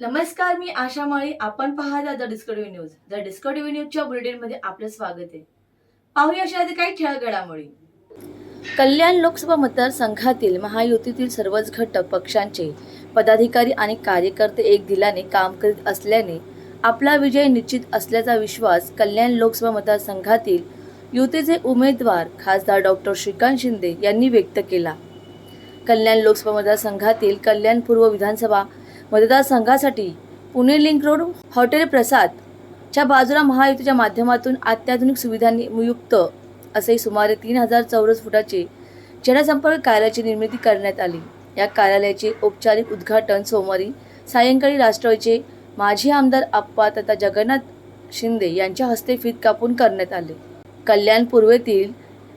नमस्कार मी आशा माळी. आपण पाहता the Discovery News. The Discovery न्यूजच्या बुलेटिनमध्ये आपलं स्वागत आहे. पाहूया अशा आधी काही ठळक घडामोडी कल्याण लोकसभा मतदारसंघातील महायुतीतील सर्वच घटक पक्षांचे पदाधिकारी आणि कार्यकर्ते एक दिलाने काम करीत असल्याने आपला विजय निश्चित असल्याचा विश्वास कल्याण लोकसभा मतदारसंघातील युतीचे उमेदवार खासदार डॉक्टर श्रीकांत शिंदे यांनी व्यक्त केला. कल्याण लोकसभा मतदारसंघातील कल्याण पूर्व विधानसभा मतदारसंघासाठी Pune link road hotel Prasad च्या बाजूला महायुतीच्या माध्यमातून अत्याधुनिक सुविधांनी युक्त असे सुमारे तीन हजार चौरस फुटाचे जनसंपर्क कार्यालयाची निर्मिती करण्यात आली. या कार्यालयाचे औपचारिक उद्घाटन सोमवारी सायंकाळी राष्ट्रवादीचे माजी आमदार आप्पा तथा जगन्नाथ शिंदे यांच्या हस्ते फीत कापून करण्यात आले. कल्याण पूर्वेतील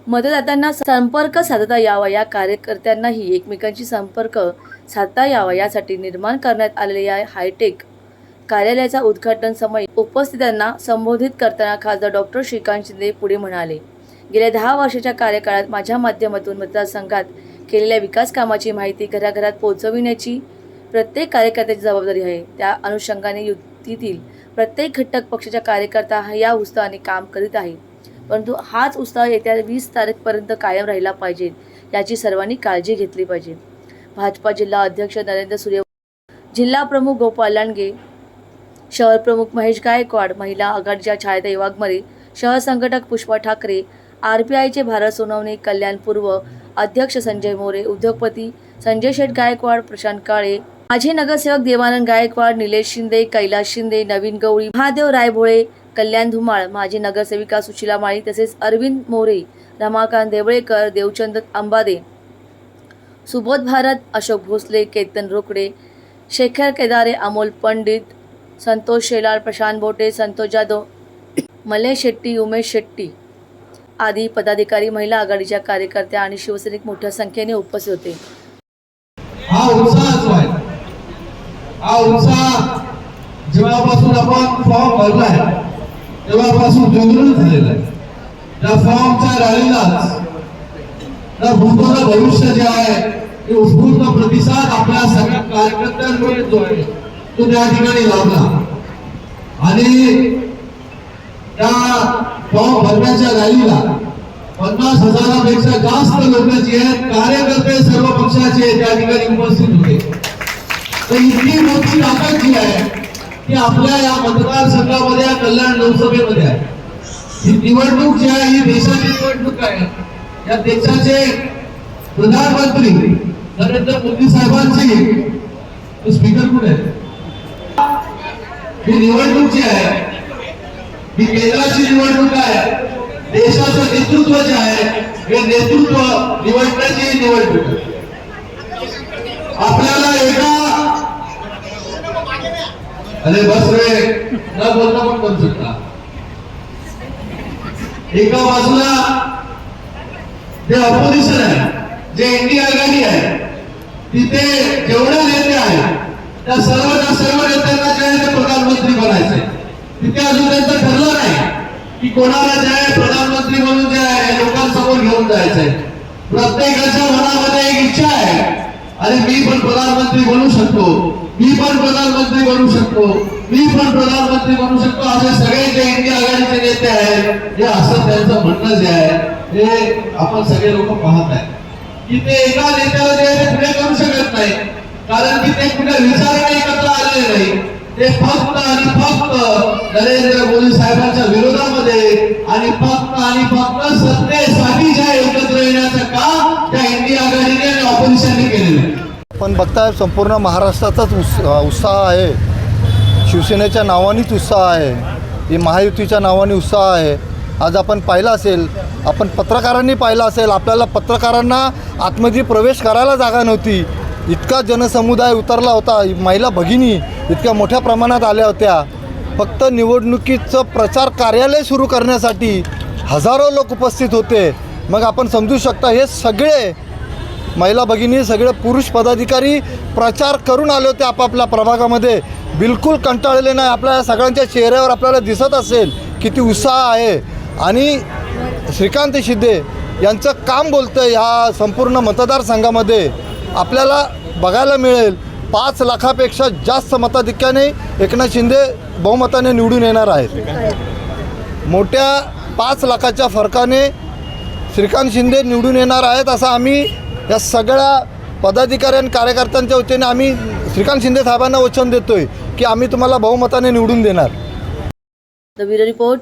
मतदातांना संपर्क साधता यावा या कार्यकर्त्यांनाही एकमेकांशी संपर्क साधता यावा यासाठी निर्माण करण्यात आलेल्या या हायटेक कार्यालयाचा उद्घाटन समय उपस्थितांना संबोधित करताना खासदार डॉक्टर श्रीकांत शिंदे पुढे म्हणाले गेल्या दहा वर्षाच्या कार्यकाळात माझ्या माध्यमातून मतदारसंघात केलेल्या विकास कामाची माहिती घराघरात पोहोचविण्याची प्रत्येक कार्यकर्त्याची जबाबदारी आहे. त्या अनुषंगाने युतीतील प्रत्येक घटक पक्षाच्या कार्यकर्ता हा या उत्साहाने काम करीत आहे परंतु हाच उत्साह येत्या वीस तारखेपर्यंत कायम राहिला पाहिजे याची सर्वांनी काळजी घेतली पाहिजे. भाजपा जिल्हा अध्यक्ष नरेंद्र सूर्य जिल्हा प्रमुख गोपाल लांडगे शहर प्रमुख महेश गायकवाड महिला आघाडीच्या छायाताई वाघमारे शहर संघटक पुष्पा ठाकरे आर पी आयचे भारत सोनवणे कल्याण पूर्व अध्यक्ष संजय मोरे उद्योगपती संजय शेठ गायकवाड प्रशांत काळे माजी नगरसेवक देवानंद गायकवाड निलेश शिंदे कैलास शिंदे नवीन गवळी महादेव रायभोळे कल्याण धुमाळ माजी नगरसेविका सुशीला माळी तसेच अरविंद मोरे रमाकांत देवळेकर देवचंद अंबादे सुबोध भारत अशोक भोसले केतन रोकडे शेखर केदारे अमोल पंडित संतोष शेलार प्रशांत बोटे संतोष जाधव मले शेट्टी उमेश शेट्टी आदी पदाधिकारी महिला आघाडीच्या कार्यकर्त्या आणि शिवसैनिक मोठ्या संख्येने उपस्थित होते. हा उत्साहच आहे. हा उत्साह जेव्हापासून आपण फॉर्म भरलाय तेव्हापासून जागृत झालेला आहे. त्या फॉर्मच्या रॅलीलाच त्या भूतोला भविष्य जे आहे ते उत्स्फूर्त प्रतिसाद आपल्या सगळ्या कार्यकर्त्यांमुळे जो आहे तो त्या ठिकाणी लाभला. आणि त्या फॉर्म भरण्याच्या रॅलीला पन्नास हजारापेक्षा जास्त लोक जे आहेत कार्यकर्ते सर्व पक्षाचे त्या ठिकाणी उपस्थित होते. तर इतकी मोठी ताकद जी आहे ती आपल्या या मतदारसंघामध्ये या कल्याण लोकसभेमध्ये आहे. ही निवडणूक जी आहे ही देशाची निवडणूक आहे. या देशाचे प्रधानमंत्री नरेंद्र मोदी साहेबांची. स्पीकर कुठे? आहे ही निवडणूक जी आहे ही केंद्राची निवडणूक आहे देशाचं नेतृत्व जे आहे हे नेतृत्व निवडण्याची निवडणूक आपल्याला एका अरे बस रे न बोलता पण बन शकता. एका बाजूला जे ऑपोजिशन आहे जे एनडी आघाडी आहे तिथे जेवढे नेते आहेत त्या सर्वच्या सर्व नेत्यांना जे आहे ते प्रधानमंत्री बनायचे. तिथे अजून त्यांचं ठरलं नाही की कोणाला जे आहे प्रधानमंत्री म्हणून जे आहे लोकांसमोर घेऊन जायचंय. प्रत्येकाच्या मनामध्ये एक इच्छा आहे आणि मी पण प्रधानमंत्री बनू शकतो मी पण प्रधानमंत्री बनू शकतो मी पण प्रधानमंत्री बनू शकतो. असे सगळे जे इंडिया आघाडीचे नेते आहेत हे असं त्यांचं म्हणणं जे आहे हे आपण सगळे लोक पाहत आहे की ते एका नेत्याला जे पुढे करू शकत नाही. कारण की ते कुठे विचाराने एकत्र आलेले नाही. ते फक्त आणि फक्त नरेंद्र मोदी साहेबांच्या विरोधामध्ये आणि फक्त आणि फक्त सत्तेसाठी ज्या एकत्र येण्याचं काम त्या इंडिया आघाडीने आणि ऑपोजिशनने केलेलं पण बघताय संपूर्ण महाराष्ट्राचाच उस उत्साह आहे. शिवसेनेच्या नावानेच उत्साह आहे. महायुतीच्या नावाने उत्साह आहे. आज आपण पाहिलं असेल आपण पत्रकारांनी पाहिलं असेल आपल्याला पत्रकारांना आतमध्ये प्रवेश करायला जागा नव्हती. इतका जनसमुदाय उतरला होता महिला भगिनी इतक्या मोठ्या प्रमाणात आल्या होत्या. फक्त निवडणुकीचं प्रचार कार्यालय सुरू करण्यासाठी हजारो लोक उपस्थित होते. मग आपण समजू शकता हे सगळे महिला भगिनी सगळे पुरुष पदाधिकारी प्रचार करून आले होते आपापल्या प्रभागामध्ये. बिलकुल कंटाळले नाही. आपल्या सगळ्यांच्या चेहऱ्यावर आपल्याला दिसत असेल किती उत्साह आहे. आणि श्रीकांत शिंदे यांचं काम बोलतं ह्या संपूर्ण मतदारसंघामध्ये. आपल्याला बघायला मिळेल पाच लाखापेक्षा जास्त मताधिक्याने एकनाथ शिंदे बहुमताने निवडून येणार आहेत. मोठ्या पाच लाखाच्या फरकाने श्रीकांत शिंदे निवडून येणार आहेत असं आम्ही या सगळ्या पदाधिकारी आणि कार्यकर्त्यांच्या वतीने आम्ही श्रीकांत शिंदे साहेबांना वचन देतोय की आम्ही तुम्हाला बहुमताने निवडून देणार. रिपोर्ट